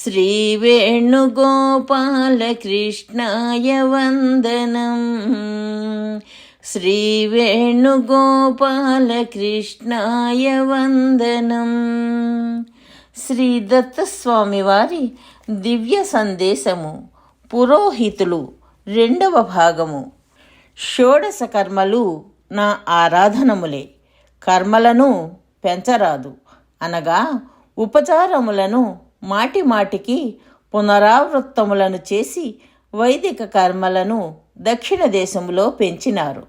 श्रीवेणुगोपालकृष्णाय वन्दनम् శ్రీవేణుగోపాలకృష్ణాయ వందనం శ్రీ దత్తస్వామి వారి దివ్య సందేశము పురోహితులు రెండవ భాగము షోడశ కర్మలు నా ఆరాధనములే కర్మలను పెంచరాదు అనగా ఉపచారములను మాటి మాటికి పునరావృత్తములను చేసి వైదిక కర్మలను దక్షిణ దేశములో పెంచినారు.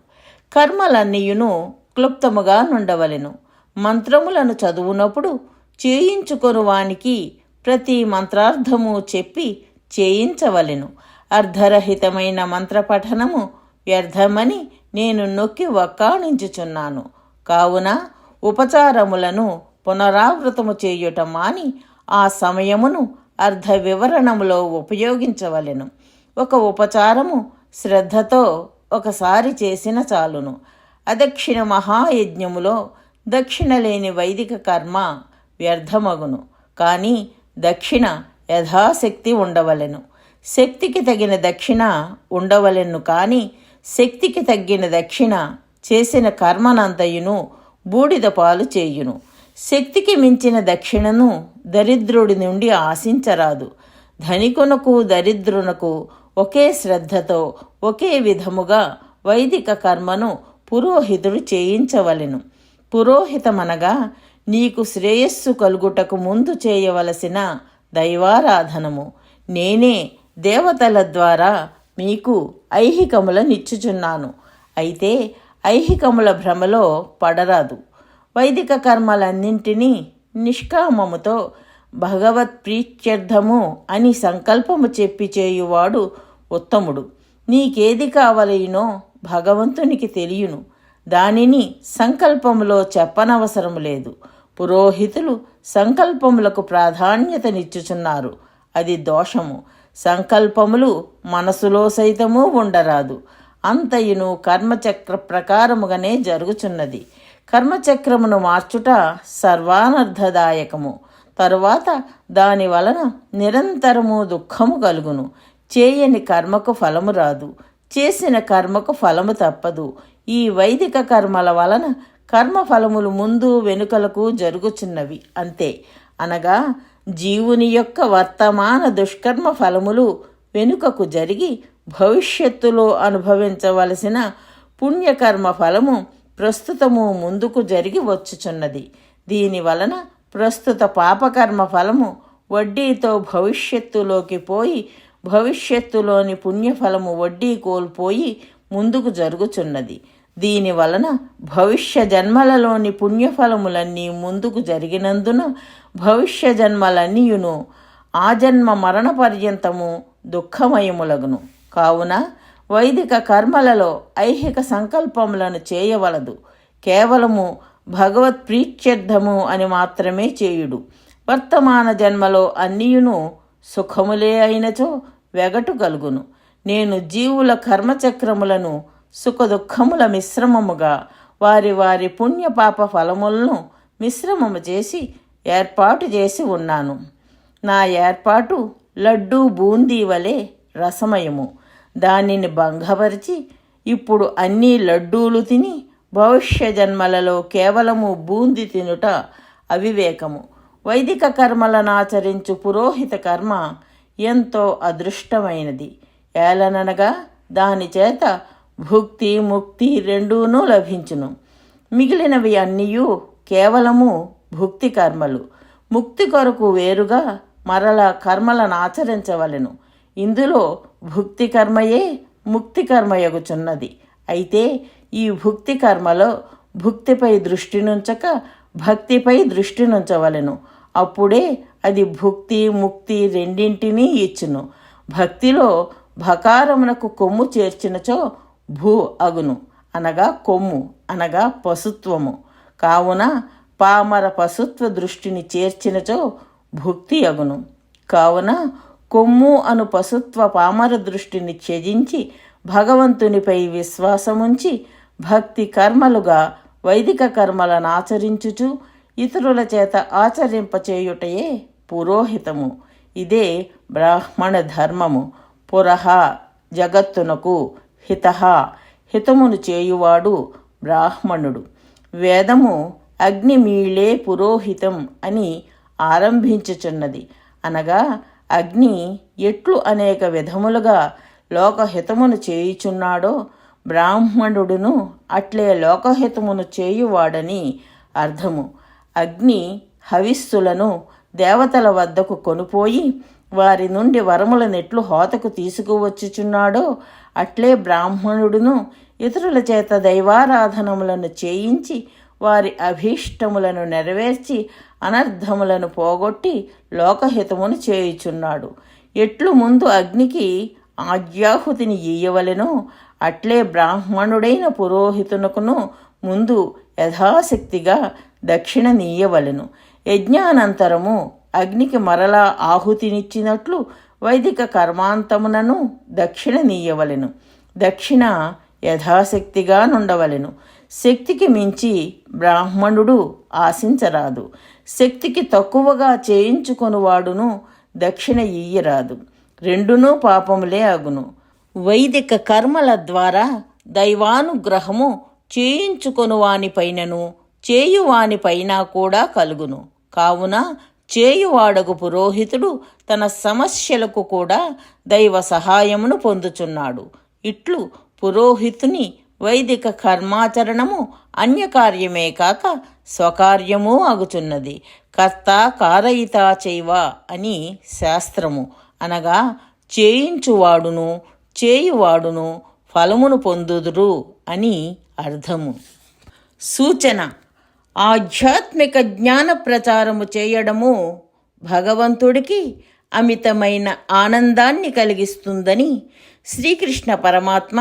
కర్మలన్నీయును క్లుప్తముగా నుండవలెను. మంత్రములను చదువునప్పుడు చేయించుకొను వానికి ప్రతి మంత్రార్థము చెప్పి చేయించవలెను. అర్ధరహితమైన మంత్రపఠనము వ్యర్థమని నేను నొక్కి వక్కాణించుచున్నాను. కావున ఉపచారములను పునరావృతము చేయుట మాని ఆ సమయమును అర్ధ వివరణములో ఉపయోగించవలెను. ఒక ఉపచారము శ్రద్ధతో ఒకసారి చేసిన చాలును. అదక్షిణ మహాయజ్ఞములో దక్షిణ లేని వైదిక కర్మ వ్యర్థమగును. కానీ దక్షిణ యథాశక్తి ఉండవలెను. శక్తికి తగిన దక్షిణ ఉండవలెను కానీ శక్తికి తగ్గిన దక్షిణ చేసిన కర్మనంతయును బూడిద పాలు చేయును. శక్తికి మించిన దక్షిణను దరిద్రుడి నుండి ఆశించరాదు. ధనికునకు దరిద్రునకు ఒకే శ్రద్ధతో ఒకే విధముగా వైదిక కర్మను పురోహితుడు చేయించవలెను. పురోహితమనగా నీకు శ్రేయస్సు కలుగుటకు ముందు చేయవలసిన దైవారాధనము. నేనే దేవతల ద్వారా మీకు ఐహికములనిచ్చుచున్నాను అయితే ఐహికముల భ్రమలో పడరాదు. వైదిక కర్మలన్నింటినీ నిష్కామముతో భగవత్ ప్రీత్యర్థము అని సంకల్పము చెప్పి చేయువాడు ఉత్తముడు. నీకేది కావలయినో భగవంతునికి తెలియను. దానిని సంకల్పములో చెప్పనవసరం లేదు. పురోహితులు సంకల్పములకు ప్రాధాన్యతనిచ్చుచున్నారు. అది దోషము. సంకల్పములు మనసులో సైతము ఉండరాదు. అంతయును కర్మచక్ర ప్రకారముగానే జరుగుచున్నది. కర్మచక్రమును మార్చుట సర్వానర్థదాయకము తరువాత దాని వలన నిరంతరము దుఃఖము కలుగును. చేయని కర్మకు ఫలము రాదు. చేసిన కర్మకు ఫలము తప్పదు. ఈ వైదిక కర్మల వలన కర్మ ఫలములు ముందు వెనుకలకు జరుగుచున్నవి. అంతే. అనగా జీవుని యొక్క వర్తమాన దుష్కర్మ ఫలములు వెనుకకు జరిగి భవిష్యత్తులో అనుభవించవలసిన పుణ్యకర్మ ఫలము ప్రస్తుతము ముందుకు జరిగి వచ్చుచున్నది. దీని వలన ప్రస్తుత పాపకర్మ ఫలము వడ్డీతో భవిష్యత్తులోకి పోయి భవిష్యత్తులోని పుణ్యఫలము వడ్డీ కోల్పోయి ముందుకు జరుగుచున్నది. దీని వలన భవిష్య జన్మలలోని పుణ్యఫలములన్నీ ముందుకు జరిగినందున భవిష్య జన్మలన్నీయును ఆ జన్మ మరణ పర్యంతము దుఃఖమయములగును. కావున వైదిక కర్మలలో ఐహిక సంకల్పములను చేయవలదు. కేవలము భగవత్ ప్రీత్యర్థము అని మాత్రమే చేయుడు. వర్తమాన జన్మలో అన్నియును సుఖములే అయినచో వెగటు కలుగును. నేను జీవుల కర్మచక్రములను సుఖదుఖముల మిశ్రమముగా వారి వారి పుణ్యపాప ఫలములను మిశ్రమము చేసి ఏర్పాటు చేసి ఉన్నాను. నా ఏర్పాటు లడ్డూ బూందీ వలె రసమయము. దానిని భంగపరిచి ఇప్పుడు అన్ని లడ్డూలు తిని భవిష్య జన్మలలో కేవలము బూంది తినుట అవివేకము. వైదిక కర్మలను ఆచరించు పురోహిత కర్మ ఎంతో అదృష్టమైనది. ఏలననగా దాని చేత భుక్తి ముక్తి రెండూనూ లభించును. మిగిలినవి అన్నీయు కేవలము భుక్తి కర్మలు. ముక్తి కొరకు వేరుగా మరల కర్మలను ఆచరించవలెను. ఇందులో భుక్తి కర్మయే ముక్తి కర్మయగుచున్నది. అయితే ఈ భుక్తి కర్మలో భుక్తిపై దృష్టి నుంచక భక్తిపై దృష్టి నుంచవలెను. అప్పుడే అది భుక్తి ముక్తి రెండింటినీ ఇచ్చును. భక్తిలో భకారమునకు కొమ్ము చేర్చినచో భూ అగును. అనగా కొమ్ము అనగా పశుత్వము. కావున పామర పశుత్వ దృష్టిని చేర్చినచో భుక్తి అగును. కావున కొమ్ము అను పశుత్వ పామర దృష్టిని త్యజించి భగవంతునిపై విశ్వాసముంచి భక్తి కర్మలుగా వైదిక కర్మలను ఆచరించుచు ఇతరుల చేత ఆచరింపచేయుటయే పురోహితము. ఇదే బ్రాహ్మణ ధర్మము. పురహ జగత్తునకు హిత. హితమును చేయువాడు బ్రాహ్మణుడు. వేదము అగ్నిమీళే పురోహితం అని ఆరంభించుచున్నది. అనగా అగ్ని ఎట్లు అనేక విధములుగా లోకహితమును చేయుచున్నాడో బ్రాహ్మణుడును అట్లే లోకహితమును చేయువాడని అర్థము. అగ్ని హవిస్సులను దేవతల వద్దకు కొనుపోయి వారి నుండి వరముల నెట్లు హోతకు తీసుకువచ్చుచున్నాడో అట్లే బ్రాహ్మణుడును ఇతరుల చేత దైవారాధనములను చేయించి వారి అభీష్టములను నెరవేర్చి అనర్థములను పోగొట్టి లోకహితమును చేయుచున్నాడు. ఎట్లు ముందు అగ్నికి ఆజ్యాహుతిని ఇయ్యవలెనో అట్లే బ్రాహ్మణుడైన పురోహితునకును ముందు యథాశక్తిగా దక్షిణ నీయవలెను యజ్ఞానంతరము అగ్నికి మరలా ఆహుతినిచ్చినట్లు వైదిక కర్మాంతమునను దక్షిణ నీయవలెను దక్షిణ యథాశక్తిగా నుండవలెను. శక్తికి మించి బ్రాహ్మణుడు ఆశించరాదు. శక్తికి తక్కువగా చేయించుకొనువాడును దక్షిణ ఇయ్యరాదు. రెండునూ పాపములే అగును. వైదిక కర్మల ద్వారా దైవానుగ్రహము చేయించుకొనువానిపైనను చేయువానిపైన కూడా కలుగును. కావున చేయువాడగు పురోహితుడు తన సమస్యలకు కూడా దైవ సహాయమును పొందుచున్నాడు. ఇట్లు పురోహితుని వైదిక కర్మాచరణము అన్యకార్యమే కాక స్వకార్యము అగుచున్నది. కర్త కారయిత చేయవ అని శాస్త్రము. అనగా చేయించువాడును చేయువాడును ఫలమును పొందుదురు అని అర్థము. సూచన. ఆధ్యాత్మిక జ్ఞాన ప్రచారము చేయడము భగవంతుడికి అమితమైన ఆనందాన్ని కలిగిస్తుందని శ్రీకృష్ణ పరమాత్మ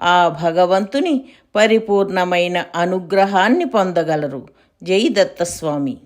ఆ భగవంతుని పరిపూర్ణమైన అనుగ్రహాన్ని పొందగలరు. జై దత్తస్వామి.